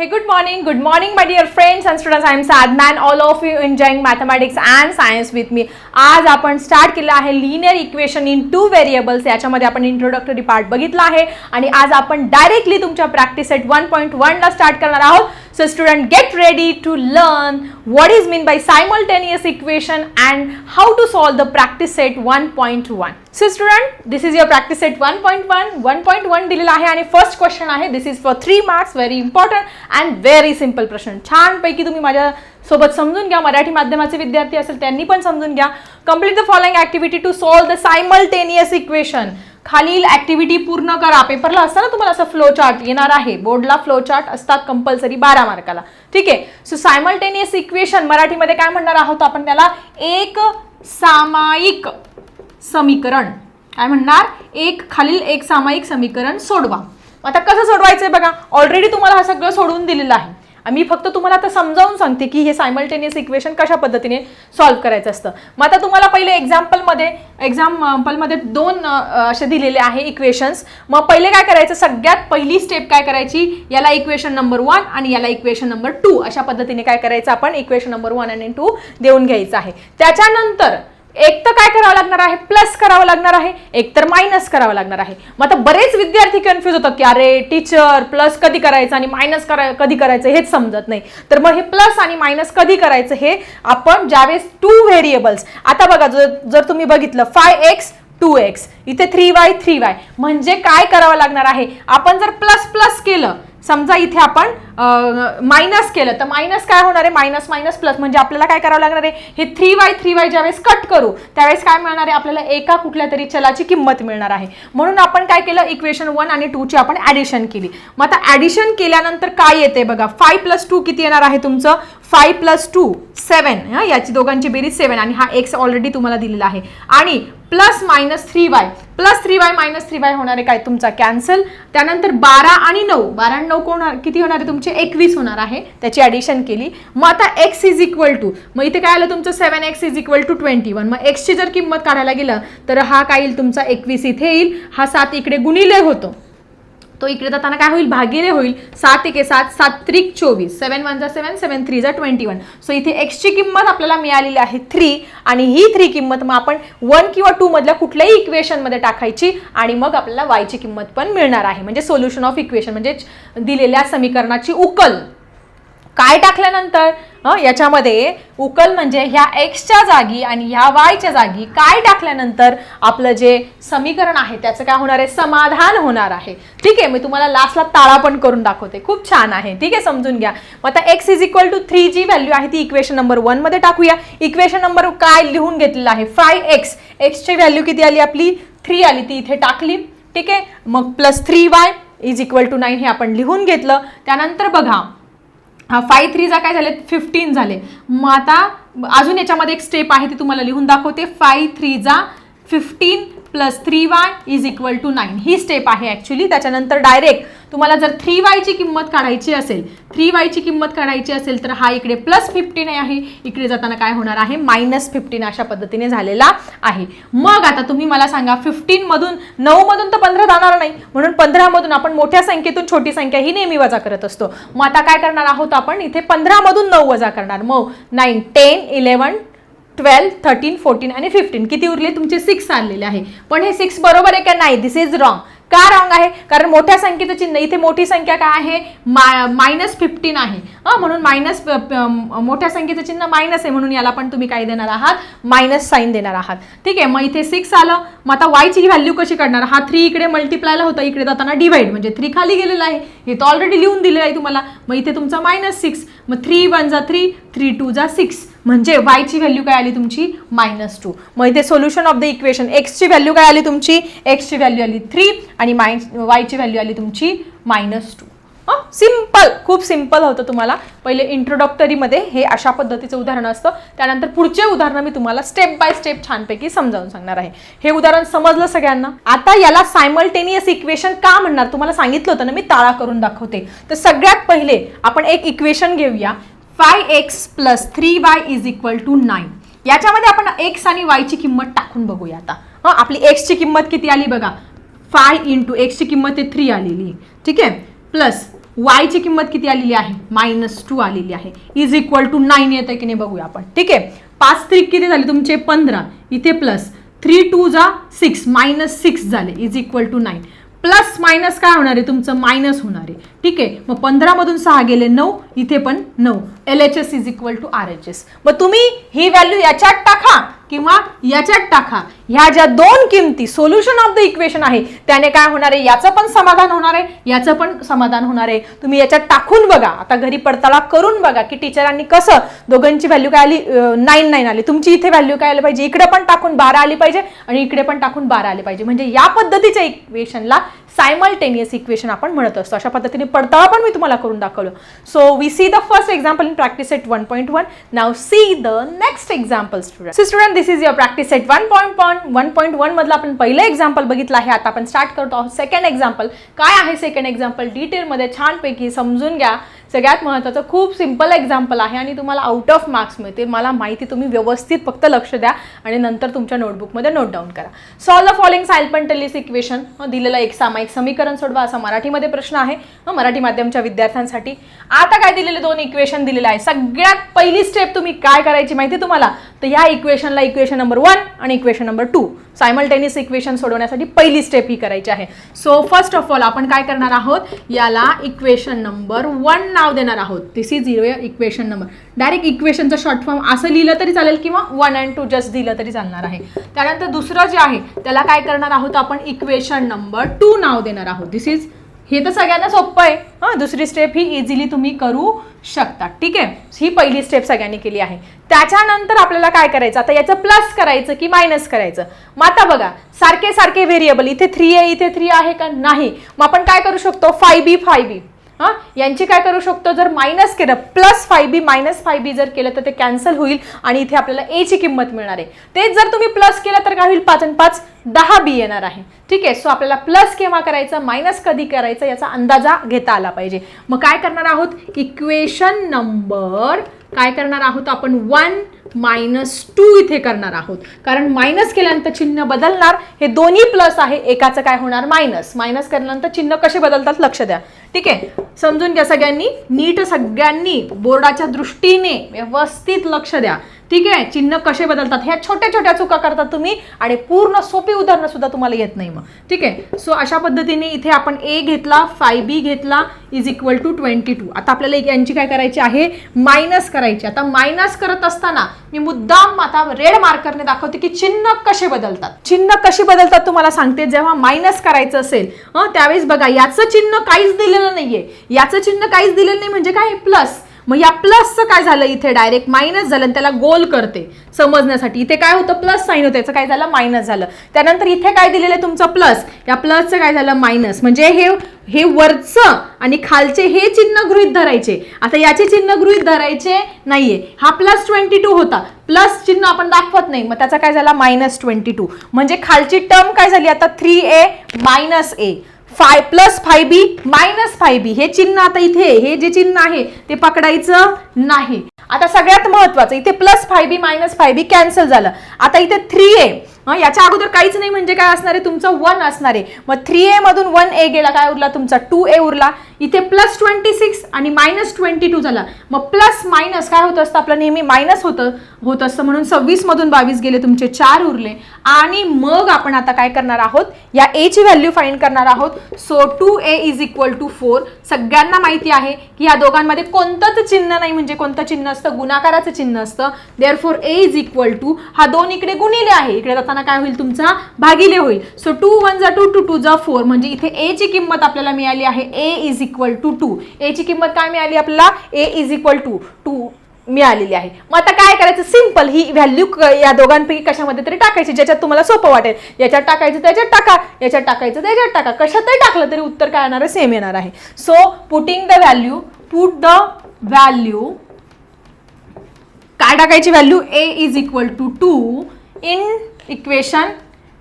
Hey, good morning. Good morning, my dear friends and students. I am Sadman. All of you enjoying mathematics and science with me. आज आपण start केलं आहे linear equation in two variables याच्यामध्ये आपण introductory part बघितला आहे आणि आज आपण डायरेक्टली तुमच्या प्रॅक्टिस सेट वन पॉईंट वनला स्टार्ट करणार आहोत so student get ready to learn what is mean by simultaneous equation and how to solve the practice set 1.1 so student this is your practice set 1.1 1.1 दिलेला आहे आणि first question आहे this is for three marks very important and very simple प्रश्न. छानपैकी तुम्ही माझ्या सोबत समजून घ्या. मराठी माध्यमाचे विद्यार्थी असेल त्यांनी पण समजून घ्या. Complete the following activity to solve the simultaneous equation खालील ऍक्टिव्हिटी पूर्ण करा. पेपरला असताना तुम्हाला असं फ्लो चार्ट येणार आहे. बोर्डला फ्लो चार्ट असतात कंपल्सरी बारा मार्काला. ठीक आहे? सो सायमल्टेनियस इक्वेशन मराठीमध्ये काय म्हणणार आहोत आपण त्याला? एक सामायिक समीकरण. काय म्हणणार? एक खालील एक सामायिक समीकरण सोडवा. आता कसं सोडवायचं आहे बघा? ऑलरेडी तुम्हाला हा सगळं सोडवून दिलेलं आहे. मी फक्त तुम्हाला आता समजावून सांगते की हे सायमल्टेनियस इक्वेशन कशा पद्धतीने सॉल्व्ह करायचं असतं. मग आता तुम्हाला पहिले एक्झाम्पलमध्ये एक्झाम्पलमध्ये दोन असे दिलेले आहे इक्वेशन्स मग पहिले काय करायचं? सगळ्यात पहिली स्टेप काय करायची? याला इक्वेशन नंबर वन आणि याला इक्वेशन नंबर टू अशा पद्धतीने काय करायचं? आपण इक्वेशन नंबर वन आणि टू देऊन घ्यायचं आहे. त्याच्यानंतर एक तर काय करावं लागणार आहे? प्लस करावं लागणार आहे. एक तर मायनस करावं लागणार आहे. मग आता बरेच विद्यार्थी कन्फ्युज होतात की अरे टीचर प्लस कधी करायचं आणि मायनस करा कधी करायचं हेच समजत नाही. तर मग हे प्लस आणि मायनस कधी करायचं हे आपण ज्यावेळेस टू व्हेरिएबल्स आता बघा जर जर तुम्ही बघितलं फाय एक्स टू एक्स इथे थ्री वाय थ्री वाय म्हणजे काय करावं लागणार आहे? आपण जर प्लस प्लस केलं समजा इथे आपण मायनस केलं. तर मायनस काय होणार आहे? मायनस मायनस प्लस म्हणजे आपल्याला काय करावं लागणार आहे? हे थ्री वाय थ्री वाय ज्यावेळेस कट करू त्यावेळेस काय मिळणार आहे? आपल्याला एका कुठल्या तरी चलाची किंमत मिळणार आहे. म्हणून आपण काय केलं? इक्वेशन वन आणि टूची आपण ॲडिशन केली. मग आता ॲडिशन केल्यानंतर काय येते बघा? फाय प्लस टू किती येणार आहे तुमचं? फाय प्लस टू सेवन याची दोघांची बेरीज सेवन आणि हा एक्स ऑलरेडी तुम्हाला दिलेला आहे. आणि plus minus three y plus three y minus three y होणार आहे काय तुमचा? कॅन्सल. त्यानंतर बारा आणि नऊ. बारा आणि नऊ कोण किती होणार आहे तुमचे? एकवीस होणार आहे. त्याची ॲडिशन केली. मग आता एक्स इज इक्वल टू मग इथे काय आलं तुमचं? Seven x is equal to twenty one मग एक्सची जर किंमत काढायला गेलं तर हा काय येईल तुमचा? एकवीस इथे येईल. हा सात इकडे गुणिले होतो. तो इकडे जाताना काय होईल? भागिले होईल. सात एके सात सात त्रिक चोवीस. सेवन वन जा सेवन सेवन थ्री जा ट्वेंटी वन सो इथे एक्सची किंमत आपल्याला मिळालेली आहे थ्री आणि ही थ्री किंमत मग आपण वन किंवा टू मधल्या कुठल्याही इक्वेशनमध्ये टाकायची आणि मग आपल्याला वायची किंमत पण मिळणार आहे. म्हणजे सोल्युशन ऑफ इक्वेशन म्हणजे दिलेल्या समीकरणाची उकल. काय टाकल्यानंतर? हं, याच्यामध्ये उकल म्हणजे ह्या एक्सच्या जागी आणि ह्या वायच्या जागी काय टाकल्यानंतर आपलं जे समीकरण आहे त्याचं काय होणार आहे? समाधान होणार आहे. ठीक आहे मी तुम्हाला लास्टला ताळा पण करून दाखवते. खूप छान आहे. ठीक आहे समजून घ्या. मग आता x is equal to three G value आहे ती इक्वेशन नंबर वनमध्ये टाकूया. इक्वेशन नंबर काय लिहून घेतलेलं आहे? फाय एक्स एक्सची व्हॅल्यू किती आली आपली? थ्री आली. ती इथे टाकली. ठीक आहे मग plus three y is equal to nine हे आपण लिहून घेतलं. त्यानंतर बघा फाय थ्रीचा काय झाले? फिफ्टीन झाले. मग आता अजून याच्यामध्ये एक स्टेप आहे ती तुम्हाला लिहून दाखवते. Five थ्रीचा fifteen plus three y is equal to nine he step आहे ॲक्च्युली त्याच्यानंतर डायरेक्ट तुम्हाला जर थ्री वायची किंमत काढायची असेल थ्री वायची किंमत काढायची असेल तर हा इकडे प्लस फिफ्टीन आहे. इकडे जाताना काय होणार आहे? मायनस फिफ्टीन अशा पद्धतीने झालेला आहे. मग आता तुम्ही मला सांगा फिफ्टीनमधून नऊमधून तर पंधरा जाणार नाही. म्हणून पंधरामधून आपण मोठ्या संख्येतून छोटी संख्या ही नेहमी वजा करत असतो. मग आता काय करणार आहोत आपण? इथे पंधरामधून नऊ वजा करणार. मग nine ten eleven twelve thirteen fourteen आणि फिफ्टीन. किती उरले? तुमचे सिक्स आलेले आहे. पण हे सिक्स बरोबर आहे का नाही? दिस इज रॉंग का रॉंग आहे? कारण मोठ्या संख्येचं चिन्ह इथे मोठी संख्या काय आहे? मायनस फिफ्टीन आहे. हं, म्हणून मायनस मोठ्या संख्येचं चिन्ह मायनस आहे म्हणून याला पण तुम्ही काय देणार आहात? मायनस साईन देणार आहात. ठीक आहे मग इथे सिक्स आलं. मग आता वायची व्हॅल्यू कशी काढणार? हा थ्री इकडे मल्टिप्लायला होता इकडे जाताना डिवाईड म्हणजे थ्री खाली गेलेला आहे. हे तर ऑलरेडी लिहून दिलेलं आहे तुम्हाला. मग इथे तुमचा मायनस सिक्स मग थ्री वन जा थ्री थ्री टू जा सिक्स म्हणजे वायची व्हॅल्यू काय आली तुमची? मायनस टू मग इथे सोल्युशन ऑफ द इक्वेशन एक्सची व्हॅल्यू काय आली तुमची? एक्सची व्हॅल्यू आली थ्री आणि माय वायची व्हॅल्यू आली तुमची मायनस टू हां? सिंपल खूप सिंपल होतं तुम्हाला. पहिले इंट्रोडक्टरीमध्ये हे अशा पद्धतीचं उदाहरण असतं. त्यानंतर पुढचे उदाहरणं मी तुम्हाला स्टेप बाय स्टेप छानपैकी समजावून सांगणार आहे. हे उदाहरण समजलं सगळ्यांना? आता याला सायमल्टेनियस इक्वेशन का म्हणणार? तुम्हाला सांगितलं होतं ना मी ताळा करून दाखवते. तर सगळ्यात पहिले आपण एक इक्वेशन घेऊया. Five X plus three Y is equal to nine याच्यामध्ये आपण एक्स आणि वायची किंमत टाकून बघूया आता. हं, आपली एक्सची किंमत किती आली बघा? फाय इंटू एक्सची किंमत आहे थ्री आलेली ठीक आहे? प्लस वायची किंमत किती आलेली आहे? मायनस टू आलेली आहे. इज इक्वल टू नाईन येतं की नाही बघूया आपण. ठीक आहे? पाच त्रिक किती झाले तुमचे? पंधरा. इथे प्लस थ्री टू जा सिक्स मायनस सिक्स झाले. Is equal to nine plus minus काय होणार आहे? तुमचं मायनस होणार आहे. ठीक आहे? मग पंधरामधून सहा गेले नऊ इथे पण नऊ. L H S is equal to R H S मग तुम्ही ही व्हॅल्यू याच्यात टाका. किंवा याच्यात टाका. ह्या ज्या दोन किमती सोल्युशन ऑफ द इक्वेशन आहे त्याने काय होणार आहे? याचं पण समाधान होणार आहे याचं पण समाधान होणार आहे. तुम्ही याच्यात टाकून बघा. आता घरी पडताळा करून बघा की टीचरांनी कसं दोघांची व्हॅल्यू काय आली? नाईन नाईन आली. तुमची इथे व्हॅल्यू काय आली पाहिजे? इकडे पण टाकून बारा आली पाहिजे आणि इकडे पण टाकून बारा आली पाहिजे. म्हणजे या पद्धतीच्या इक्वेशनला सायमल्टेनियस इक्वेशन आपण म्हणत असतो. अशा पद्धतीने पडताळा पण मी तुम्हाला करून दाखवलं. So we see the first example in practice set one point one now see the next example student student this is your practice set one point point one point वनमधलं आपण पहिलं एक्झाम्पल बघितलं आहे. आता आपण स्टार्ट करतो आहोत. Second example काय आहे सेकंड एक्झाम्पल डिटेलमध्ये छानपैकी समजून घ्या. सगळ्यात महत्त्वाचं खूप सिंपल एक्झाम्पल आहे आणि तुम्हाला आउट ऑफ मार्क्स मिळते मला माहिती तुम्ही व्यवस्थित फक्त लक्ष द्या आणि नंतर तुमच्या नोटबुकमध्ये नोट डाऊन करा. सॉल्व द फॉलोइंग सायल्पंटलिस इक्वेशन दिलेलं एक सामायिक समीकरण सोडवा. असा मराठीमध्ये प्रश्न आहे. मराठी माध्यमच्या विद्यार्थ्यांसाठी. आता काय दिलेले दोन इक्वेशन दिलेलं आहे? सगळ्यात पहिली स्टेप तुम्ही काय करायची माहिती तुम्हाला? तर ह्या इक्वेशनला इक्वेशन नंबर वन आणि equation number two simultaneous equation सोडवण्यासाठी पहिली स्टेप ही करायची आहे. सो फर्स्ट ऑफ ऑल आपण काय करणार आहोत? याला इक्वेशन नंबर वन नाव देणार आहोत. This is zero equation number direct इक्वेशनचं short form असं लिहिलं तरी चालेल किंवा वन अँड टू जस्ट दिलं तरी चालणार आहे. त्यानंतर दुसरं जे आहे त्याला काय करणार आहोत? आपण इक्वेशन नंबर टू नाव देणार आहोत. दिस इज हे तर सगळ्यांना सोपं आहे. हां दुसरी स्टेप ही इझिली तुम्ही करू शकता. ठीक आहे? ही पहिली स्टेप सगळ्यांनी केली आहे. त्याच्यानंतर आपल्याला काय करायचं? आता याचं प्लस करायचं की मायनस करायचं? मग आता बघा सारखे सारखे व्हेरिएबल इथे थ्री आहे इथे थ्री आहे का नाही? मग आपण काय करू शकतो? फाय बी फाय बी हां यांची काय करू शकतो? जर मायनस केलं plus five B minus five B जर केलं तर ते कॅन्सल होईल आणि इथे आपल्याला एची किंमत मिळणार आहे. तेच जर तुम्ही प्लस केलं तर काय होईल? पाच आणि पाच दहा बी येणार आहे. ठीक आहे? सो आपल्याला प्लस केव्हा करायचं? मायनस कधी करायचं? याचा अंदाजा घेता आला पाहिजे. मग काय करणार आहोत? इक्वेशन नंबर काय करणार आहोत? आपण वन मायनस टू इथे करणार आहोत. कारण मायनस केल्यानंतर चिन्ह बदलणार. हे दोन्ही प्लस आहे. एकाचं काय होणार? मायनस मायनस केल्यानंतर चिन्ह कसे बदलतात? लक्ष द्या. ठीक आहे? समजून घ्या सगळ्यांनी. नीट सगळ्यांनी बोर्डाच्या दृष्टीने व्यवस्थित लक्ष द्या. ठीक आहे? चिन्ह कसे बदलतात? ह्या छोट्या छोट्या चुका करतात तुम्ही आणि पूर्ण सोपी उदाहरणं सुद्धा तुम्हाला येत नाही मग. ठीक आहे? सो अशा पद्धतीने इथे आपण ए घेतला फाय बी घेतला is equal to twenty two आता आपल्याला यांची काय करायची आहे? मायनस करायची. आता मायनस करत असताना मी मुद्दाम आता रेड मार्करने दाखवते की चिन्ह कसे बदलतात. चिन्ह कशी बदलतात तुम्हाला सांगते. जेव्हा मायनस करायचं असेल हं, त्यावेळेस बघा याचं चिन्ह काहीच दिलेलं नाहीये. याचं चिन्ह काहीच दिलेलं नाही म्हणजे काय? प्लस मग या प्लसचं काय झालं इथे? डायरेक्ट मायनस झालं आणि त्याला गोल करते समजण्यासाठी. इथे काय होतं? प्लस साईन होतं. याचं काय झालं? मायनस झालं. त्यानंतर इथे काय दिलेलं आहे तुमचं प्लस या प्लसचं काय झालं? मायनस म्हणजे हे हे वरचं आणि खालचे हे चिन्ह गृहीत धरायचे. आता याचे चिन्ह गृहीत धरायचे नाहीये. हा प्लस ट्वेंटी टू होता. प्लस चिन्ह आपण दाखवत नाही. मग त्याचा काय झाला? मायनस ट्वेंटी टू म्हणजे खालची टर्म काय झाली? आता three A minus A five plus five B minus five B. हे चिन्ह आता इथे हे जे चिन्ह आहे ते पकडायचं नाही. आता सगळ्यात महत्वाचं इथे plus five B minus five B cancel झालं. आता इथे थ्री ए. याच्या अगोदर काहीच नाही म्हणजे काय असणार आहे? तुमचं वन असणार आहे. मग थ्री ए मधून वन ए गेला काय उरला? तुमचा टू ए उरला. इथे प्लस ट्वेंटी सिक्स आणि मायनस ट्वेंटी टू झाला. मग प्लस मायनस काय होत असतं? आपलं नेहमी मायनस होतं होत असतं. म्हणून सव्वीस मधून बावीस गेले तुमचे चार उरले. आणि मग आपण आता काय करणार आहोत? या ए ची व्हॅल्यू फाईंड करणार आहोत. So two A is equal to four सगळ्यांना माहिती आहे की या दोघांमध्ये कोणतंच चिन्ह नाही. म्हणजे कोणतं चिन्ह असतं? गुणाकाराचं चिन्ह असतं. There four A is equal to हा दोन इकडे गुणिले आहे. इकडे जाताना काय होईल तुमचा? भागिले होईल. सो टू वन जा टू टू टू जा फोर म्हणजे इथे ए ची किंमत आपल्याला मिळाली आहे. A is equal to two A ची किंमत काय मिळाली आपल्याला? A is equal to two मिळालेली आहे. मग आता काय करायचं? सिंपल ही व्हॅल्यू या दोघांपैकी कशामध्ये तरी टाकायची ज्याच्यात तुम्हाला सोपं वाटेल. याच्यात टाकायचं त्याच्यात टाका. याच्यात टाकायचं त्याच्यात टाका. कशातही टाकलं तरी उत्तर काय येणार आहे? सेम येणार आहे. So putting the value put the value काय टाकायची value A is equal to two in equation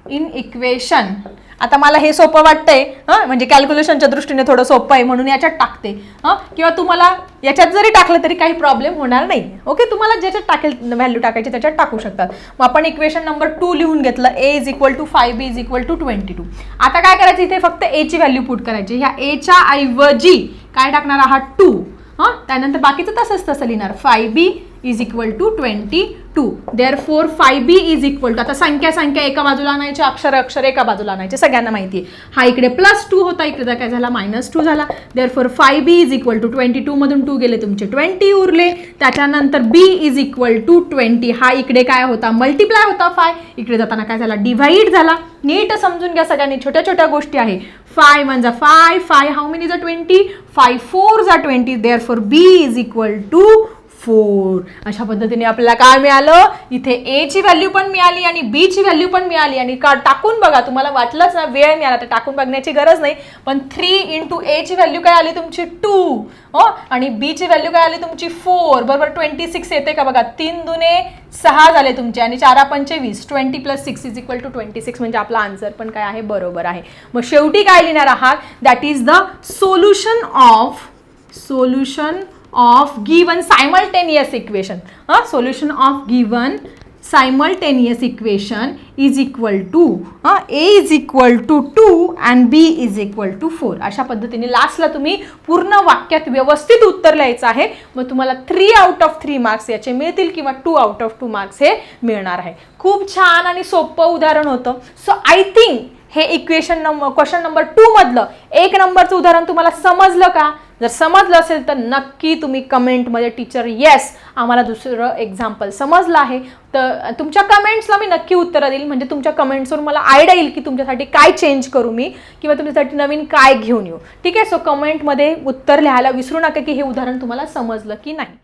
in equation आता मला हे सोपं वाटतंय हां? म्हणजे कॅल्क्युलेशनच्या दृष्टीने थोडं सोपं आहे म्हणून याच्यात टाकते हां? किंवा तुम्हाला याच्यात जरी टाकलं तरी काही प्रॉब्लेम होणार नाही. ओके तुम्हाला ज्याच्यात टाकेल व्हॅल्यू टाकायची त्याच्यात टाकू शकतात मग आपण इक्वेशन नंबर टू लिहून घेतलं A is equal to five B is equal to twenty two आता काय करायचं? इथे फक्त एची व्हॅल्यू पुट करायची. ह्या एच्या ऐवजी काय टाकणार आहात? टू हां? त्यानंतर बाकीचं तसंच तसं लिहिणार. Five B is equal to twenty two there four five B is equal to आता संख्या संख्या एका बाजूला आणायचे अक्षर अक्षर एका बाजूला आणायचे सगळ्यांना माहिती आहे हा इकडे प्लस टू होता इकडे काय झाला मायनस टू झाला. There four five B is equal to twenty टूमधून two गेले तुमचे ट्वेंटी उरले. त्याच्यानंतर B is equal to twenty हा इकडे काय होता मल्टिप्लाय होता फाय इकडे जाताना काय झाला डिव्हाइड झाला. नीट समजून घ्या सगळ्यांनी छोट्या छोट्या गोष्टी आहे. फाय वन जा फाय फाय हाऊ मेनी जा ट्वेंटी फाय फोर जा twenty there four B is equal to four अशा पद्धतीने आपल्याला काय मिळालं? इथे ए ची व्हॅल्यू पण मिळाली आणि बी ची व्हॅल्यू पण मिळाली. आणि का टाकून बघा तुम्हाला वाटलंच ना वेळ मिळाला तर टाकून बघण्याची गरज नाही. पण थ्री इंटू ए ची व्हॅल्यू काय आली तुमची? टू हो? आणि बी ची व्हॅल्यू काय आली तुमची? फोर बरोबर ट्वेंटी सिक्स येते का बघा? तीन दुने सहा झाले तुमचे आणि चारा पंचवीस twenty plus six is equal to twenty six म्हणजे आपला आन्सर पण काय आहे? बरोबर आहे. मग शेवटी काय लिहिणार आहात? That is the solution of solution of given simultaneous equation हां solution of given simultaneous equation is equal to uh, a is two two 2 and b is equal to 4 अशा पद्धतीने लास्टला तुम्ही पूर्ण वाक्यात व्यवस्थित उत्तर लिहायचं आहे. मग तुम्हाला three out of three marks याचे मिळतील किंवा two out of two marks हे मिळणार आहे. खूप छान आणि सोपं उदाहरण होतं. सो आय थिंक हे equation number question number two मधलं एक नंबरचं उदाहरण तुम्हाला समजलं का? जर समजलं असेल तर नक्की तुम्ही कमेंटमध्ये टीचर येस आम्हाला दुसरं एक्झाम्पल समजलं आहे. तर तुमच्या कमेंट्सला मी नक्की उत्तरं देईल. म्हणजे तुमच्या कमेंट्सवर मला आयडिया येईल की तुमच्यासाठी काय चेंज करू मी किंवा तुमच्यासाठी नवीन काय घेऊन येऊ. ठीक आहे? सो कमेंटमध्ये उत्तर लिहायला विसरू नका की हे उदाहरण तुम्हाला समजलं की नाही.